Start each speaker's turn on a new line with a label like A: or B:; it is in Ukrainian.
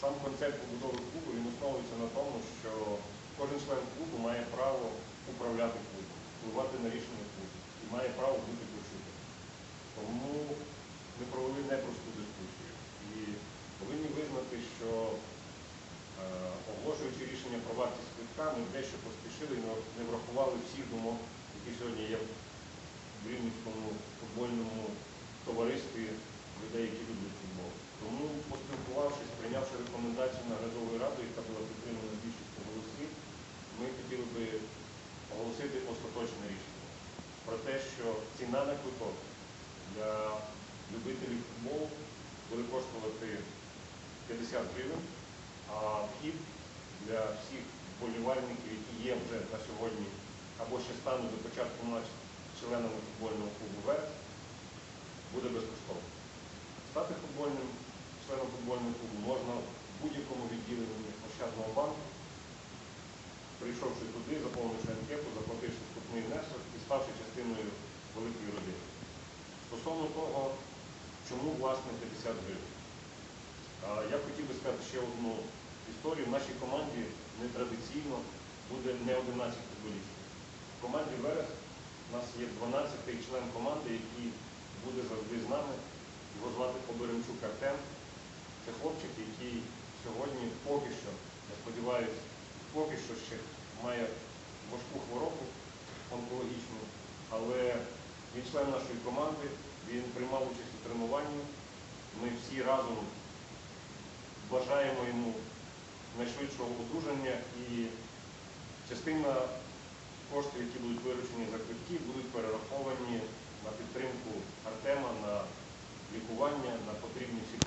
A: сам концепт побудови клубу він основується на тому, що кожен член клубу має право управляти клубом, впливати на рішення клубу і має право бути почутим. Тому ми провели непросту дискусію і повинні визнати, що е, оголошуючи рішення про вартість квитка, ми дещо поспішили і не- врахували всіх думок, які сьогодні є в Рівненському футбольному ціна на квиток для любителів футболу буде коштувати 50 гривень, а вхід для всіх вболівальників, які є вже на сьогодні або ще стануть до початку матчу членами футбольного клубу «Верес», буде безкоштовно. Стати футбольним членом футбольного клубу можна в будь-якому відділенні Ощадного банку, прийшовши туди, заповнивши анкету, заплативши вступний внесок і ставши частиною великої родини. Стосовно того, чому власне 50 гривень. Я хотів би сказати ще одну історію. В нашій команді нетрадиційно буде не 11 футболістів. В команді Верес у нас є 12-й член команди, який буде завжди з нами. Його звати Поберемчук Артем. Це хлопчик, який сьогодні поки що, я сподіваюся, поки що ще має важку хворобу онкологічну, член нашої команди, він приймав участь у тренуванні. Ми всі разом бажаємо йому найшвидшого одужання і частина коштів, які будуть виручені за квитки, будуть перераховані на підтримку Артема, на лікування, на потрібні всі.